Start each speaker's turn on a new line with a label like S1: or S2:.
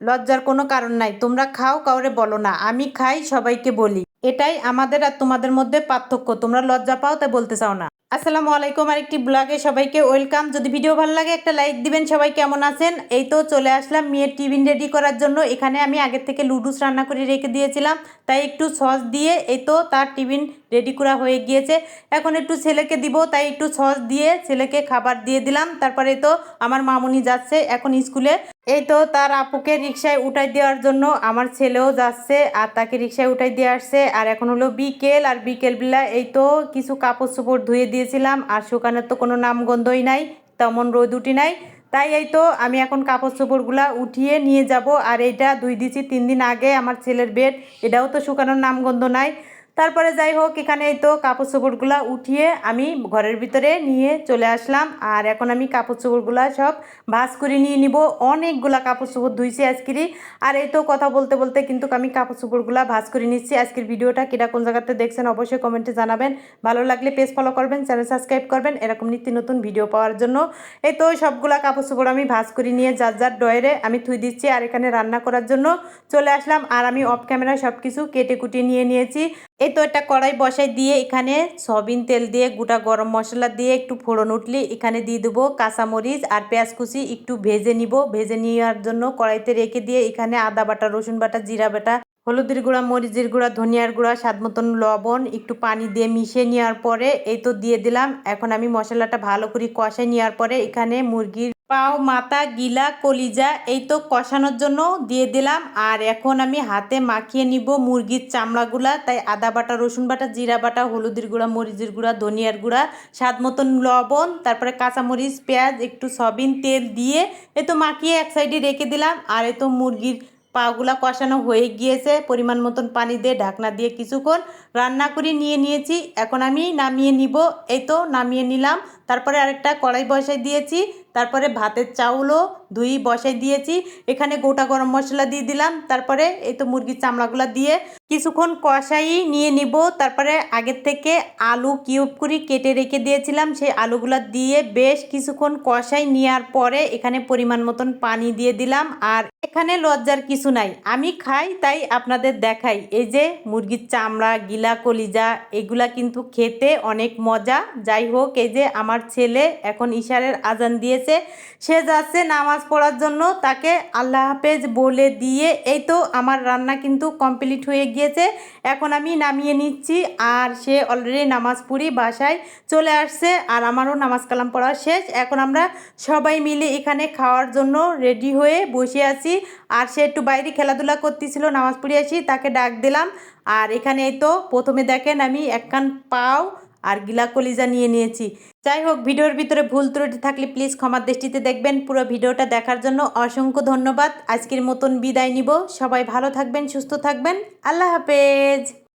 S1: লজ্জার কোনো কারণ নাই। তোমরা খাও, কাউরে বলো না। আমি খাই, সবাইকে বলি। এটাই আমাদের আর তোমাদের মধ্যে পার্থক্য। তোমরা লজ্জা পাও, তাই বলতে চাও না। আসসালামু আলাইকুম আরেকটি ব্লগে সবাইকে ওয়েলকাম। যদি ভিডিও ভালো লাগে, একটা লাইক দিবেন। সবাই কেমন আছেন? এই তো চলে আসলাম মেয়ের টিফিন রেডি করার জন্য। এখানে আমি আগের থেকে লুডুস রান্না করে রেখে দিয়েছিলাম। তাই একটু সস দিয়ে এই তো তার টিফিন রেডি করা হয়ে গিয়েছে। এখন একটু ছেলেকে দিব, তাই একটু সস দিয়ে ছেলেকে খাবার দিয়ে দিলাম। তারপরে তো আমার মামুনি যাচ্ছে এখন স্কুলে। এই তো তার আপুকে রিক্সায় উঠাই দেওয়ার জন্য আমার ছেলেও যাচ্ছে আর তাকে রিক্সায় উঠাই দিয়ে আসছে। আর এখন হলো বিকেল, আর বিকেলবেলা এই তো কিছু কাপড় চোপড় ধুয়ে দিয়েছিলাম আর শুকানোর তো কোনো নামগন্ধই নাই, তেমন রোদ উঠি নাই। তাই এই তো আমি এখন কাপড় চোপড়গুলা উঠিয়ে নিয়ে যাব। আর এইটা দুই দিছি তিন দিন আগে আমার ছেলের বেড এটাও তো শুকানোর নামগন্ধ নাই। তারপরে যাই হোক, এখানে এই তো কাপড় চোপড়গুলা উঠিয়ে আমি ঘরের ভিতরে নিয়ে চলে আসলাম। আর এখন আমি কাপড় চোপড়গুলা সব ভাজ করে নিয়ে নিব। অনেকগুলা কাপড় চোপড় ধুইছি আজকেরই। আর এই তো কথা বলতে বলতে কিন্তু আমি কাপড় চোপড়গুলা ভাজ করে নিচ্ছি। আজকের ভিডিওটা কিরা কোন জায়গাতে দেখছেন অবশ্যই কমেন্টে জানাবেন। ভালো লাগলে পেজ ফলো করবেন, চ্যানেল সাবস্ক্রাইব করবেন। এরকম নিত্য নতুন ভিডিও পাওয়ার জন্য। এই তো সবগুলা কাপড় চোপড় আমি ভাজ করে নিয়ে যার যার ডয়ারে আমি থুই দিচ্ছি আর এখানে রান্না করার জন্য চলে আসলাম। আর আমি অফ ক্যামেরায় সব কিছু কেটে কুটিয়ে নিয়ে নিয়েছি। এই তো একটা কড়াই বসাই দিয়ে এখানে সবিন তেল দিয়ে, গোটা গরম মশলা দিয়ে একটু ফোড়ন উঠলে এখানে দিয়ে দেবো কাঁচামরিচ আর পেঁয়াজ কুচি একটু ভেজে নিব। ভেজে নেওয়ার জন্য কড়াইতে রেখে দিয়ে এখানে আদা বাটা, রসুন বাটা, জিরা বাটা, হলুদের গুঁড়া, মরিচের গুঁড়া, ধনিয়ার গুঁড়া, স্বাদ মতন লবণ একটু পানি দিয়ে মিশিয়ে নেওয়ার পরে এই তো দিয়ে দিলাম। এখন আমি মশলাটা ভালো করে কষাই নেওয়ার পরে এখানে মুরগির পাও, মাথা, গিলা, কলিজা, এই তো কষানোর জন্য দিয়ে দিলাম। আর এখন আমি হাতে মাখিয়ে নিব মুরগির চামড়াগুলা। তাই আদা বাটা, রসুন বাটা, জিরা বাটা, হলুদের গুঁড়া, মরিচের গুঁড়া, ধনিয়ার গুঁড়া, স্বাদ মতন লবণ, তারপরে কাঁচামরিচ, পেঁয়াজ, একটু সবিন তেল দিয়ে এ তো মাখিয়ে এক সাইডে রেখে দিলাম। আর এ তো মুরগির পাগুলা কষানো হয়ে গিয়েছে, পরিমাণ মতন পানি দিয়ে ঢাকনা দিয়ে কিছুক্ষণ রান্না করে নিয়ে নিয়েছি। এখন আমি নামিয়ে নিব। এই তো নামিয়ে নিলাম। তারপরে আরেকটা কড়াই বসাই দিয়েছি। তারপরে ভাতের চাউলও ধুই বসাই দিয়েছি, এখানে গোটা গরম মশলা দিয়ে দিলাম, তারপরে এই তো মুরগির চামড়াগুলো দিয়ে কিছুক্ষণ কষাই নিয়ে নিব, তারপরে আগের থেকে আলু কিউব করে কেটে রেখে দিয়েছিলাম, সেই আলুগুলো দিয়ে বেশ কিছুক্ষণ কষাই নেওয়ার পরে এখানে পরিমাণ মতন পানি দিয়ে দিলাম, আর এখানে লজ্জার কিছু নাই, আমি খাই তাই আপনাদের দেখাই, এই যে মুরগির চামড়া, গিলা, কলিজা, এগুলা কিন্তু খেতে অনেক মজা, যাই হোক, এই যে আমার ছেলে এখন ইশারের আজান দিয়েছে, সে যাচ্ছে নামাজ পড়ার জন্য তাকে আল্লাহ হাফেজ বলে দিয়ে এই তো আমার রান্না কিন্তু কমপ্লিট হয়ে গিয়েছে। এখন আমি নামিয়ে নিচ্ছি আর সে অলরেডি নামাজ পড়ি, বাসায় চলে আসছে আর আমারও নামাজ কালাম পড়া শেষ। এখন আমরা সবাই মিলে এখানে খাওয়ার জন্য রেডি হয়ে বসে আছি আর সে একটু বাইরে খেলাধুলা করতেছিল, নামাজ পড়ে আসি, তাকে ডাক দিলাম। আর এখানে এই তো প্রথমে দেখেন আমি একখান পাও আর গিলা কলিজা নিয়ে নিয়েছি। যাই হোক, ভিডিওর ভিতরে ভুল ত্রুটি থাকলে প্লিজ ক্ষমার দৃষ্টিতে দেখবেন। পুরো ভিডিওটা দেখার জন্য অসংখ্য ধন্যবাদ। আজকের মতন বিদায় নিব। সবাই ভালো থাকবেন, সুস্থ থাকবেন। আল্লাহ হাফেজ।